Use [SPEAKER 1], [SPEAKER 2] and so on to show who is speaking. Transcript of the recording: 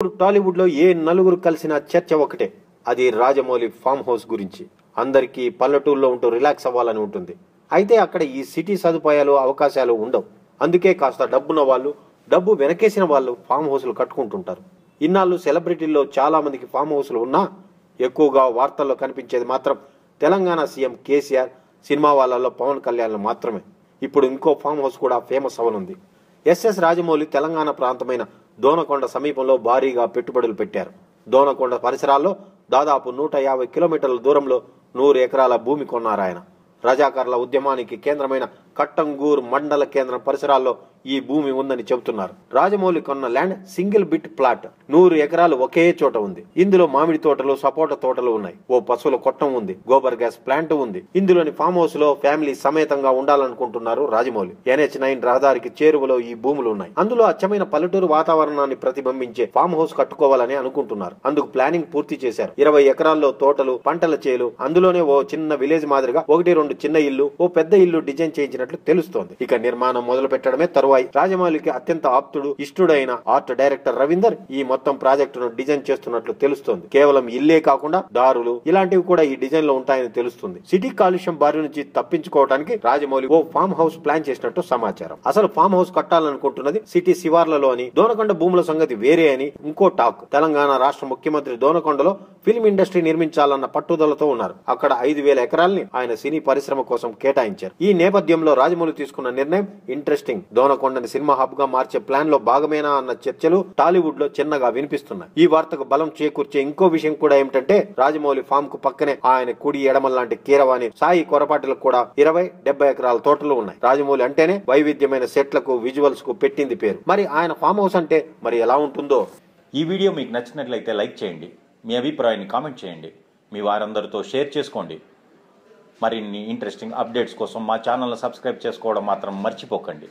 [SPEAKER 1] ఇప్పుడు టాలీవుడ్లో ఏ నలుగురు కలిసిన చర్చ ఒకటే. అది రాజమౌళి ఫామ్ హౌస్ గురించి. అందరికీ పల్లెటూరులో ఉంటూ రిలాక్స్ అవ్వాలని ఉంటుంది. అయితే అక్కడ ఈ సిటీ సదుపాయాలు అవకాశాలు ఉండవు. అందుకే కాస్త డబ్బున్న వాళ్ళు డబ్బు వెనకేసిన వాళ్ళు ఫామ్ హౌస్లు కట్టుకుంటుంటారు. ఇన్నాళ్ళు సెలబ్రిటీల్లో చాలా మందికి ఫామ్ హౌస్లు ఉన్నా ఎక్కువగా వార్తల్లో కనిపించేది మాత్రం తెలంగాణ సీఎం కేసీఆర్ సినిమా వాళ్ళలో పవన్ కళ్యాణ్ మాత్రమే. ఇప్పుడు ఇంకో ఫామ్ హౌస్ కూడా ఫేమస్ అవనుంది ఎస్ఎస్ రాజమౌళి తెలంగాణ ప్రాంతమైన దోనకొండ సమీపంలో భారీగా పెట్టుబడులు పెట్టారు. దోనకొండ పరిసరాల్లో దాదాపు నూట యాభై కిలోమీటర్ల దూరంలో నూరు ఎకరాల భూమి కొన్నారు ఆయన. రజాకారుల ఉద్యమానికి కేంద్రమైన కట్టంగూర్ మండల కేంద్రం పరిసరాల్లో ఈ భూమి ఉందని చెబుతున్నారు. రాజమౌళి కొన్న ల్యాండ్ సింగిల్ బిట్ ప్లాట్. నూరు ఎకరాలు ఒకే చోట ఉంది. ఇందులో మామిడి తోటలు సపోటా తోటలు ఉన్నాయి. ఓ పశువుల కొట్టం ఉంది. గోబర్ గ్యాస్ ప్లాంట్ ఉంది. ఇందులోని ఫామ్ హౌస్లో ఫ్యామిలీ సమేతంగా ఉండాలనుకుంటున్నారు రాజమౌళి. ఎన్హెచ్ నైన్ రహదారికి చేరువలో ఈ భూములు ఉన్నాయి. అందులో అచ్చమైన పల్లెటూరు వాతావరణాన్ని ప్రతిబింబించే ఫామ్ హౌస్ కట్టుకోవాలని అనుకుంటున్నారు. అందుకు ప్లానింగ్ పూర్తి చేశారు. ఇరవై ఎకరాల్లో తోటలు పంటల చేలు అందులోనే ఓ చిన్న విలేజ్ మాదిరిగా ఒకటి రెండు చిన్న ఇల్లు ఓ పెద్ద ఇల్లు డిజైన్ చేయించినట్లు తెలుస్తోంది. ఇక నిర్మాణం మొదలు పెట్టడమే తరువాత తరువాయి రాజమౌళికి అత్యంత ఆప్తుడు ఇష్టుడైన ఆర్ట్ డైరెక్టర్ రవీందర్ ఈ మొత్తం ప్రాజెక్టును డిజైన్ చేస్తున్నట్లు తెలుస్తోంది. కేవలం ఇల్లే కాకుండా దారులు ఇలాంటివి కూడా ఈ డిజైన్లో ఉంటాయని తెలుస్తుంది. సిటీ కాలుష్యం బారి నుంచి తప్పించుకోవడానికి రాజమౌళి ఓ ఫామ్ హౌస్ ప్లాన్ చేసినట్టు సమాచారం. అసలు ఫామ్ హౌస్ కట్టాలనుకుంటున్నది సిటీ శివార్లలో అని దోనకొండ భూముల సంగతి వేరే అని ఇంకో టాక్. తెలంగాణ రాష్ట్ర ముఖ్యమంత్రి దోనకొండలో ఫిల్మ్ ఇండస్ట్రీ నిర్మించాలన్న పట్టుదలతో ఉన్నారు. అక్కడ ఐదు వేల ఎకరాల్ని ఆయన సినీ పరిశ్రమ కోసం కేటాయించారు. ఈ నేపథ్యంలో రాజమౌళి తీసుకున్న నిర్ణయం ఇంట్రెస్టింగ్. దోనకొండని సినిమా హబ్గా మార్చే ప్లాన్లో భాగమేనా అన్న చర్చలు టాలీవుడ్లో చిన్నగా వినిపిస్తున్నాయి. ఈ వార్తకు బలం చేకూర్చే ఇంకో విషయం కూడా ఏమిటంటే రాజమౌళి ఫామ్కు పక్కనే ఆయన కుడి ఎడమ లాంటి కీరవాణి సాయి కొరపాటిలకు కూడా ఇరవై డెబ్బై ఎకరాల తోటలు ఉన్నాయి. రాజమౌళి అంటేనే వైవిధ్యమైన సెట్లకు విజువల్స్కు పెట్టింది పేరు. మరి ఆయన ఫామ్ హౌస్ అంటే మరి ఎలా ఉంటుందో?
[SPEAKER 2] ఈ వీడియో మీకు నచ్చినట్లయితే లైక్ చేయండి. మీ అభిప్రాయాన్ని కామెంట్ చేయండి. మీ వారందరితో షేర్ చేసుకోండి. మరిన్ని ఇంట్రెస్టింగ్ అప్డేట్స్ కోసం మా ఛానల్ని సబ్స్క్రైబ్ చేసుకోవడం మాత్రం మర్చిపోకండి.